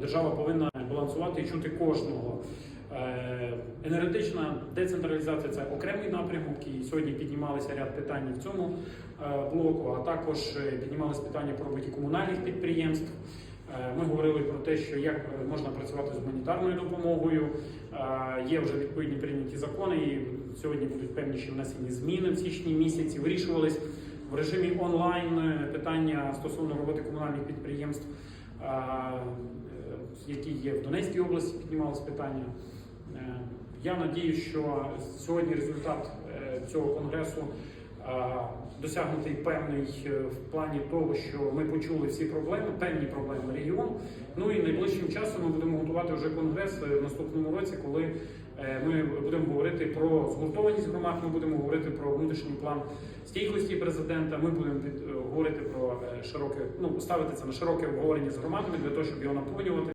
Держава повинна балансувати і чути кожного. Е, Енергетична децентралізація це окремий напрямок, і сьогодні піднімалися ряд питань в цьому е, блоку, а також е, піднімалися питання по роботі комунальних підприємств. Ми говорили про те, що як можна працювати з гуманітарною допомогою. Є вже відповідні прийняті закони, і сьогодні будуть певні ще внесені зміни в січні місяці. Вирішувались в режимі онлайн питання стосовно роботи комунальних підприємств, які є в Донецькій області, піднімалось питання. Е, Я надію, що сьогодні результат е, цього конгресу е, досягнутий певний в плані того, що ми почули всі проблеми, певні проблеми регіону. Ну і найближчим часом ми будемо готувати вже конгрес в наступному році, коли ми будемо говорити про згуртованість громад, ми будемо говорити про внутрішній план стійкості президента. Ми будемо говорити про широке, ну ставити це на широке обговорення з громадами для того, щоб його наповнювати.